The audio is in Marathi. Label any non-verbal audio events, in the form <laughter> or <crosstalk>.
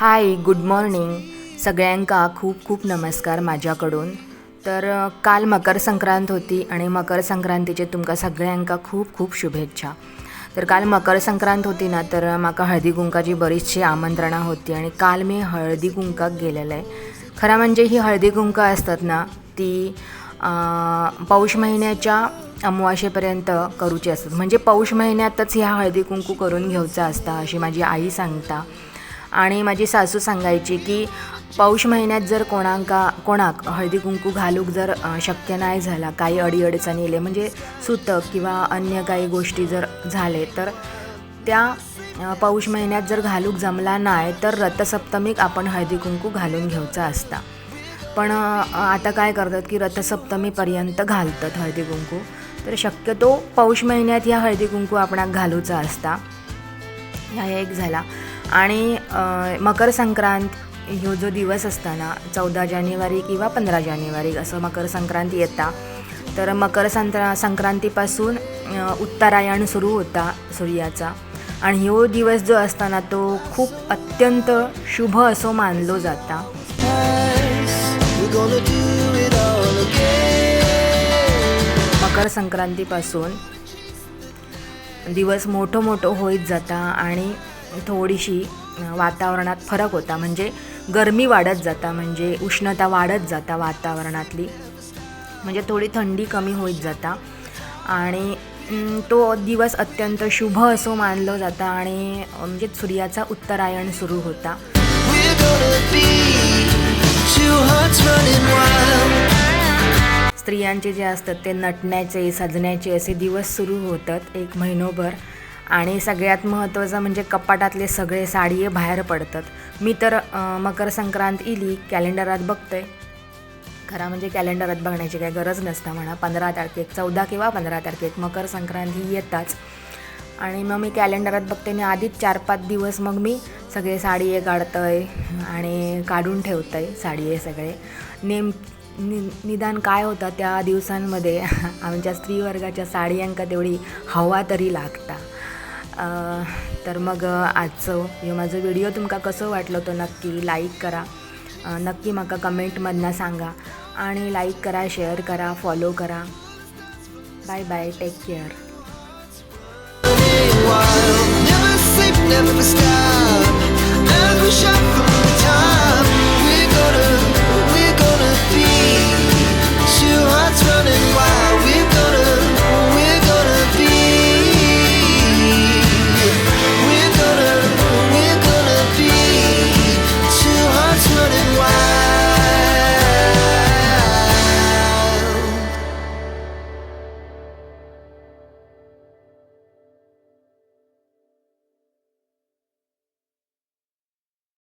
हाय गुड मॉर्निंग सगळ्यांका खूप खूप नमस्कार माझ्याकडून. तर काल मकर संक्रांत होती आणि मकर संक्रांतीचे तुमका सगळ्यांका खूप खूप शुभेच्छा. तर काल मकर संक्रांत होती ना तर माका हळदी कुंकाची बरीचशी आमंत्रणा होती आणि काल मी हळदी कुंकाक गेलेलं. आहे खरं म्हणजे ही हळदी कुंका असतात ना ती पौष महिन्याच्या अमावाशेपर्यंत करूची असतात. म्हणजे पौष महिन्यातच ह्या हळदी कुंकू करून घेवचा असता अशी माझी आई सांगता. आणि माझी सासू सांगायची की पौष महिन्यात जर कोणाका कोणाक हळदी कुंकू घालूक जर शक्य नाही झाला काही अडीअडचणी येले म्हणजे सुतक किंवा अन्य काही गोष्टी जर झाले तर त्या पौष महिन्यात जर घालूक जमला नाही तर रथसप्तमीक आपण हळदी कुंकू घालून घ्यायचा असता. पण आता काय करतात की रथसप्तमीपर्यंत घालतात हळदी कुंकू. तर शक्यतो पौष महिन्यात ह्या हळदी कुंकू आपणाक घालूचा असता. ह्या एक झाला. आणि मकर संक्रांत ह्यो जो दिवस असताना चौदा जानेवारी किंवा पंधरा जानेवारी असं मकर संक्रांती येता. तर मकर संक्रा संक्रांतीपासून उत्तरायण सुरू होता सूर्याचा. आणि ह्यो दिवस जो असताना तो खूप अत्यंत शुभ असो मानलो जाता. मकर संक्रांतीपासून दिवस मोठं मोठं होईत जाता आणि थोडीशी वातावरणात फरक होता. म्हणजे गरमी वाढत जाता म्हणजे उष्णता वाढत जाता वातावरणातली. म्हणजे थोडी थंडी कमी होईत जाता. आणि तो दिवस अत्यंत शुभ असो मानलो जाता आणि म्हणजे सूर्याचा उत्तरायण सुरू होता. स्त्रियांचे जे असतात ते नटण्याचे सजण्याचे असे दिवस सुरू होतात एक महिनोभर. आणि सगळ्यात महत्त्वाचं म्हणजे कपाटातले सगळे साडी बाहेर पडतात. मी तर मकर संक्रांत इली कॅलेंडरात बघते खरा म्हणजे कॅलेंडरात बघण्याची काही गरज नसता म्हणा. पंधरा तारखेक चौदा किंवा पंधरा तारखेक मकर संक्रांत ही येताच. आणि मग मी कॅलेंडरात बघते आणि आधीच चार पाच दिवस मग मी सगळे साडये काढतंय आणि काढून ठेवतंय साडये सगळे. नेम नि निदान काय होतं त्या दिवसांमध्ये <laughs> आमच्या स्त्रीवर्गाच्या साडयांका तेवढी हवा तरी लागता. तर मग आजचं ह्यो माझो व्हिडिओ तुमका कसं वाटलो तो नक्की लाईक करा. नक्की म्हाका कमेंटमधनं सांगा. आणि लाईक करा शेअर करा फॉलो करा. Bye bye take care